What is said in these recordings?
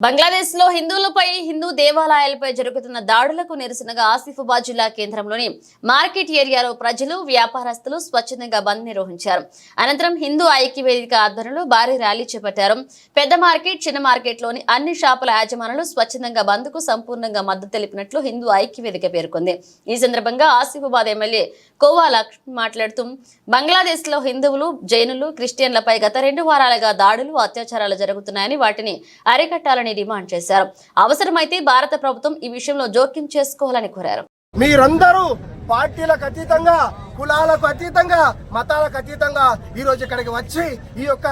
బంగ్లాదేశ్లో హిందువులపై హిందూ దేవాలయాలపై జరుగుతున్న దాడులకు నిరసనగా ఆసిఫాబాద్ జిల్లా కేంద్రంలోని మార్కెట్ ఏరియాలో ప్రజలు వ్యాపారస్తులు స్వచ్ఛందంగా బంద్ నిర్వహించారు. అనంతరం హిందూ ఐక్య వేదిక ఆధ్వర్యంలో భారీ ర్యాలీ చేపట్టారు. పెద్ద మార్కెట్ చిన్న మార్కెట్లోని అన్ని షాపుల యాజమానులు స్వచ్ఛందంగా బంద్కు సంపూర్ణంగా మద్దతు తెలిపినట్లు హిందూ ఐక్య వేదిక పేర్కొంది. ఈ సందర్భంగా ఆసిఫాబాద్ ఎమ్మెల్యే కోవా లక్ష్మణ్ మాట్లాడుతూ బంగ్లాదేశ్లో హిందువులు జైనులు క్రిస్టియన్లపై గత రెండు వారాలుగా దాడులు అత్యాచారాలు జరుగుతున్నాయని వాటిని అరికట్టాలని డిమాండ్ చేశారు. అవసరమైతే భారత ప్రభుత్వం ఈ విషయంలో జోక్యం చేసుకోవాలని కోరారు. మీరందరూ పార్టీలకు అతీతంగా కులాలకు అతీతంగా మతాలకు అతీతంగా ఈ రోజు ఇక్కడికి వచ్చి ఈ యొక్క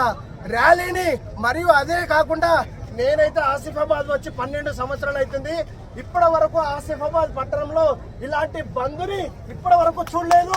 ర్యాలీని మరియు అదే కాకుండా నేనైతే ఆసిఫాబాద్ వచ్చి పన్నెండు సంవత్సరాలు అవుతుంది. ఇప్పటి వరకు ఆసిఫాబాద్ పట్టణంలో ఇలాంటి బంధుని ఇప్పటి వరకు చూడలేదు.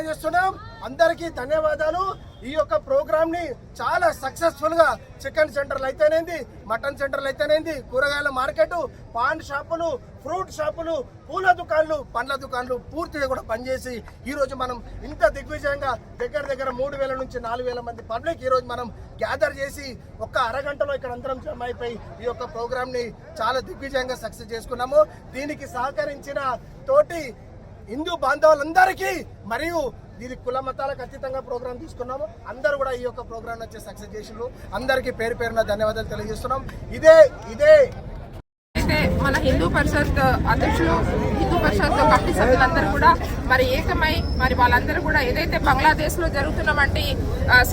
తెలియజేస్తున్నాం. అందరికీ ధన్యవాదాలు. ఈ యొక్క ప్రోగ్రామ్ని చాలా సక్సెస్ఫుల్గా చికెన్ సెంటర్లు అయితేనేంది మటన్ సెంటర్లు అయితేనేంది కూరగాయల మార్కెట్ పాన్ షాపులు ఫ్రూట్ షాపులు పూల దుకాన్లు పండ్ల దుకాన్లు పూర్తిగా కూడా పనిచేసి ఈ రోజు మనం ఇంత దిగ్విజయంగా దగ్గర దగ్గర మూడు వేల నుంచి నాలుగు వేల మంది పబ్లిక్ ఈ రోజు మనం గ్యాదర్ చేసి ఒక్క అరగంటలో ఇక్కడ అందరం జమ అయిపోయి ఈ యొక్క ప్రోగ్రామ్ని చాలా దిగ్విజయంగా సక్సెస్ చేసుకున్నాము. దీనికి సహకరించిన తోటి హిందూ బాంధవులందరికీ మరియు ఇది కుల మతాలకు అతీతంగా ప్రోగ్రామ్ తీసుకున్నాము. అందరూ కూడా ఈ యొక్క ప్రోగ్రామ్ వచ్చే సక్సెస్ చేసిండ్రు. అందరికీ పేరు పేరున ధన్యవాదాలు తెలియజేస్తున్నాం. ఇదే ఇదే. అయితే మన హిందూ పరిషత్ అధ్యక్షులు హిందూ పరిషత్ కమిటీ సభ్యులందరూ కూడా మరి ఏకమై మరి వాళ్ళందరూ కూడా ఏదైతే బంగ్లాదేశ్లో జరుగుతున్న వంటి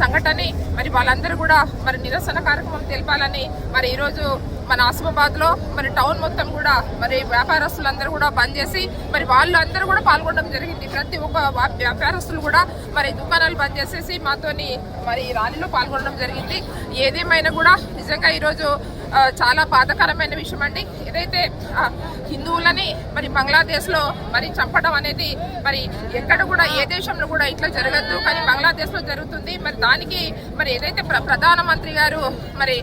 సంఘటన మరి వాళ్ళందరూ కూడా మరి నిరసన కార్యక్రమం తెలపాలని మరి ఈరోజు మన ఆసిఫాబాద్లో మరి టౌన్ మొత్తం కూడా మరి వ్యాపారస్తులందరూ కూడా బంద్ చేసి మరి వాళ్ళు అందరూ కూడా పాల్గొనడం జరిగింది. ప్రతి ఒక్క వ్యాపారస్తులు కూడా మరి దుకాణాలు బంద్ చేసేసి మాతోని మరి ర్యాలీలో పాల్గొనడం జరిగింది. ఏదేమైనా కూడా నిజంగా ఈరోజు చాలా బాధాకరమైన విషయం అండి. ఏదైతే హిందువులని మరి బంగ్లాదేశ్లో మరి చంపడం అనేది మరి ఎక్కడ కూడా ఏ దేశంలో కూడా ఇట్లా జరగద్దు. కానీ ఆంధ్రప్రదేశ్లో జరుగుతుంది. మరి దానికి మరి ఏదైతే ప్ర- ప్రధానమంత్రి గారు మరి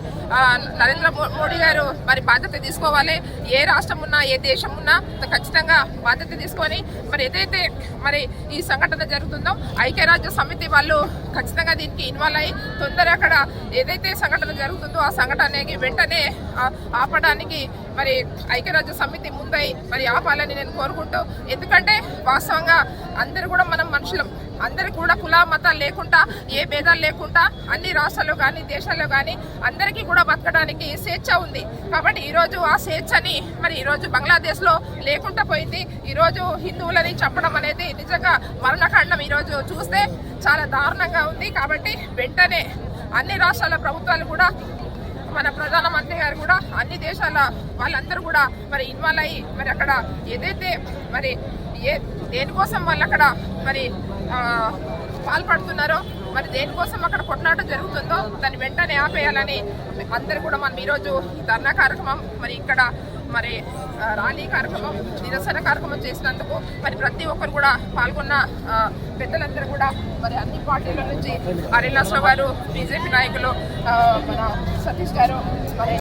నరేంద్ర మో- మోడీ గారు మరి బాధ్యత తీసుకోవాలి ఏ రాష్ట్రం ఉన్నా ఏ దేశం ఉన్నా ఖచ్చితంగా బాధ్యత తీసుకొని మరి ఏదైతే మరి ఈ సంఘటన జరుగుతుందో ఐక్యరాజ్య సమితి వాళ్ళు ఖచ్చితంగా దీనికి ఇన్వాల్వ్ అయ్యి తొందర అక్కడ ఏదైతే సంఘటన జరుగుతుందో ఆ సంఘటనకి వెంటనే ఆపడానికి మరి ఐక్యరాజ్య సమితి ముందై మరి ఆపాలని నేను కోరుకుంటూ ఎందుకంటే వాస్తవంగా అందరు కూడా మనం మనుషులం. అందరికి కూడా కుల మతాలు లేకుండా ఏ భేదాలు లేకుండా అన్ని రాష్ట్రాల్లో కానీ దేశాల్లో కానీ అందరికీ కూడా బతకడానికి స్వేచ్ఛ ఉంది. కాబట్టి ఈరోజు ఆ స్వేచ్ఛని మరి ఈరోజు బంగ్లాదేశ్లో లేకుండా పోయింది. ఈరోజు హిందువులని చంపడం అనేది నిజంగా మరణకాండం ఈరోజు చూస్తే చాలా దారుణంగా ఉంది. కాబట్టి వెంటనే అన్ని రాష్ట్రాల ప్రభుత్వాలు కూడా మన ప్రధానమంత్రి గారు కూడా అన్ని దేశాల వాళ్ళందరూ కూడా మరి ఇన్వాల్వ్ అయ్యి మరి అక్కడ ఏదైతే మరి ఏ దేనికోసం వాళ్ళు అక్కడ మరి పాల్పడుతున్నారో మరి దేనికోసం అక్కడ కొట్లాట జరుగుతుందో దాన్ని వెంటనే ఆపేయాలని అందరూ కూడా మనం ఈరోజు ఈ ధర్నా కార్యక్రమం మరి ఇక్కడ మరి ర్యాలీ కార్యక్రమం నిరసన కార్యక్రమం చేసినందుకు మరి ప్రతి ఒక్కరు కూడా పాల్గొన్న పెద్దలందరూ కూడా మరి అన్ని పార్టీల నుంచి హరిలాసరావు గారు బీజేపీ నాయకులు మన సతీష్ గారు మరి